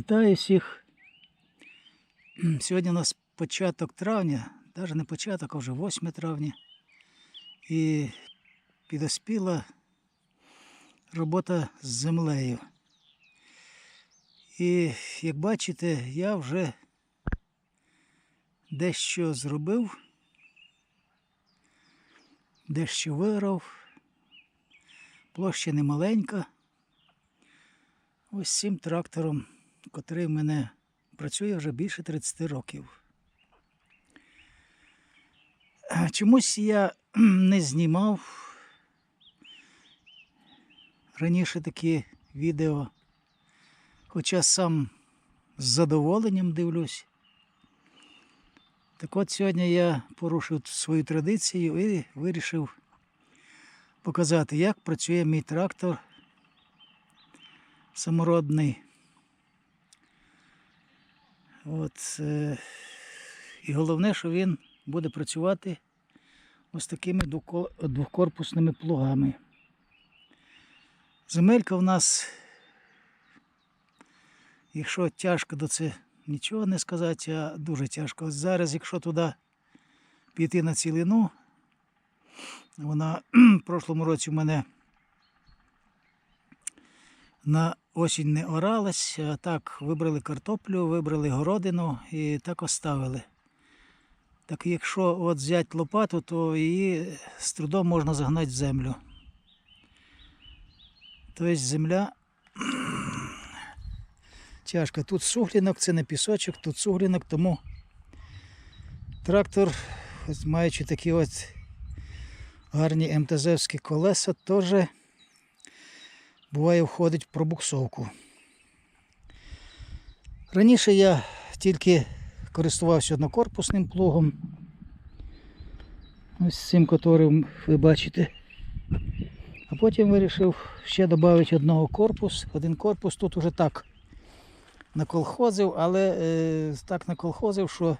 Вітаю всіх. Сьогодні у нас початок травня, навіть не початок, а вже 8 травня. І підоспіла робота з землею. І як бачите, я вже дещо зробив, дещо вирав. Площа немаленька. Ось цим трактором, котрий в мене працює вже більше 30 років. Чомусь я не знімав раніше такі відео, хоча сам з задоволенням дивлюсь. Так от сьогодні я порушив свою традицію і вирішив показати, як працює мій трактор самородний. От, е, і головне, що він буде працювати ось такими двокорпусними плугами. Земелька в нас, якщо тяжко, то це нічого не сказати, а дуже тяжко. Ось зараз, якщо туди піти на цілину, вона в прошлому році в мене на осінь не оралась, так вибрали картоплю, вибрали городину і так оставили. Так якщо от взяти лопату, то її з трудом можна загнати в землю. Тобто земля тяжка. Тут суглінок, це не пісочок, тут суглінок, тому трактор, маючи такі от гарні МТЗовські колеса, теж буває входить в пробуксовку. Раніше я тільки користувався однокорпусним плугом. Ось цим, котрим ви бачите. А потім вирішив ще додати одного корпус. Один корпус тут уже так наколхозив, але е, так наколхозив, що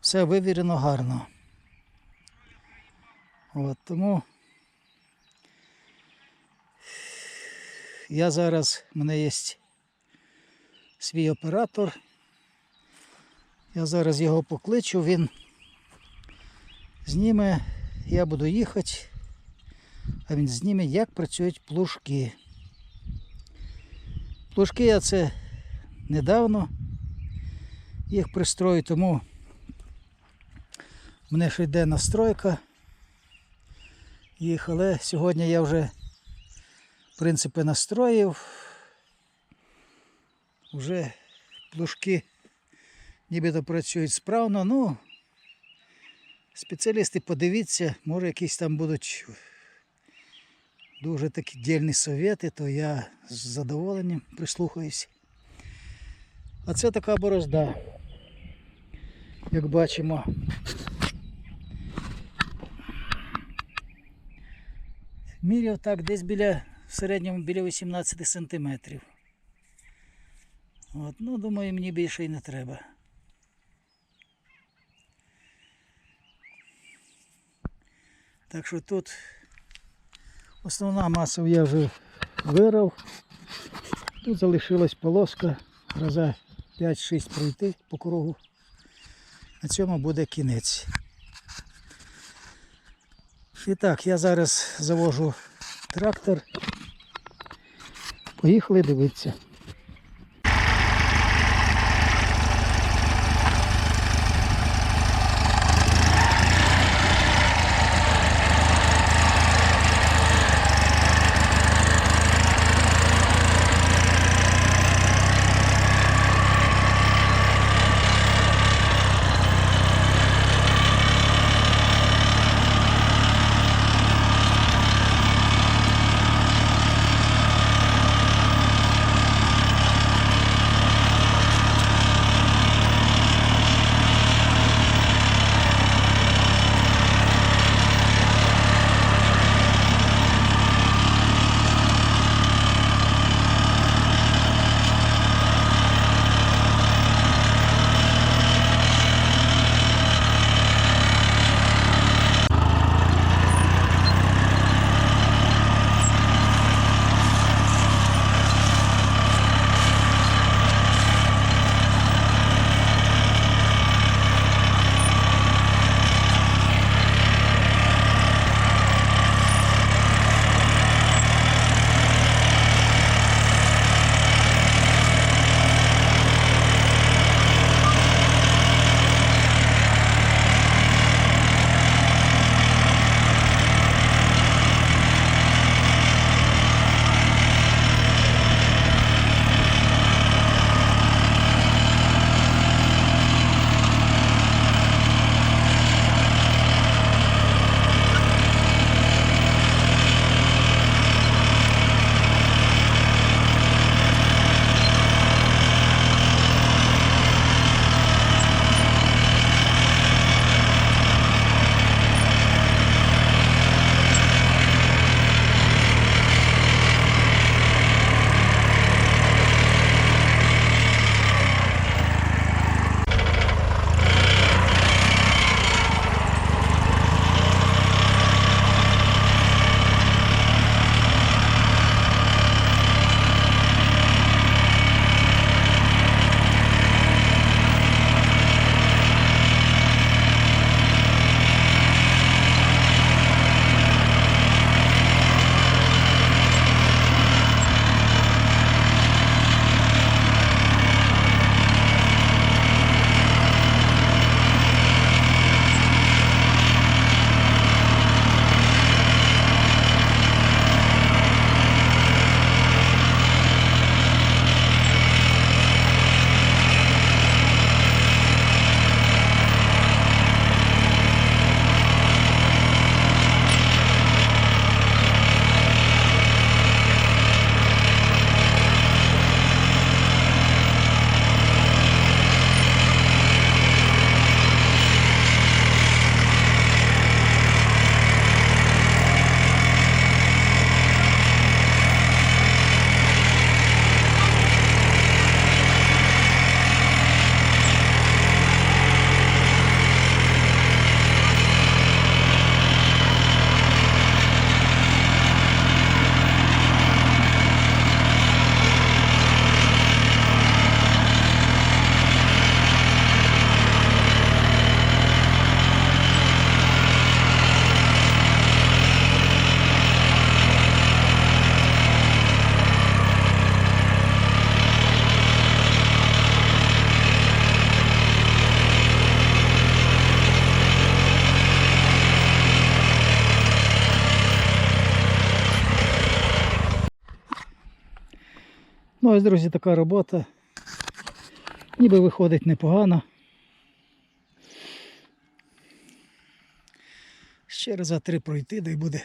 все вивірено гарно. От, тому я зараз, в мене є свій оператор. Я зараз його покличу, він зніме, я буду їхати, а він зніме, як працюють плужки. Плужки я це недавно їх пристрою, тому в мене ще йде настройка їх, але сьогодні я вже в принципі настроїв. Вже плужки нібито працюють справно. Ну, спеціалісти подивіться, може якісь там будуть дуже такі дільні совєти, то я з задоволенням прислухаюсь. А це така борозда, як бачимо. Міряв так десь біля в середньому біля 18 сантиметрів. От, ну, думаю, мені більше і не треба. Так що тут основна маса я вже вирав. Тут залишилась полоска, раза 5-6 пройти по кругу. На цьому буде кінець. І так, я зараз завожу трактор. Поїхали дивитися. Ну, ось, друзі, така робота. Ніби виходить непогано. Ще раз за три пройти, да й буде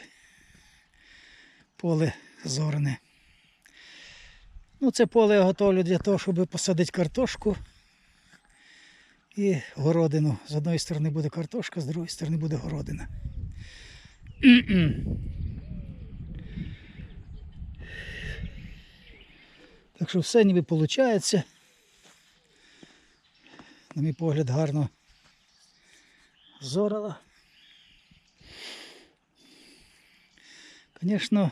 поле зорене. Ну, це поле я готовлю для того, щоб посадити картошку і городину. З одної сторони буде картошка, з другої сторони буде городина. Так що все ніби виходить. На мій погляд, гарно зорала. Звісно,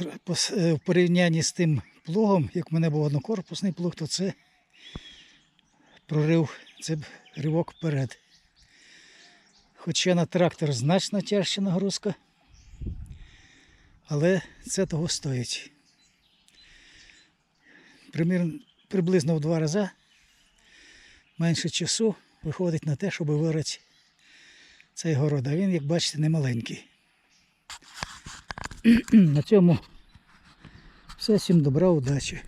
е, в порівнянні з тим плугом, як в мене був однокорпусний плуг, то це прорив, це б ривок вперед. Хоча на трактор значно тяжча нагрузка, але це того стоїть. Приблизно в два рази менше часу виходить на те, щоб вирати цей город. А він, як бачите, не маленький. На цьому все. Всім добра, удачі.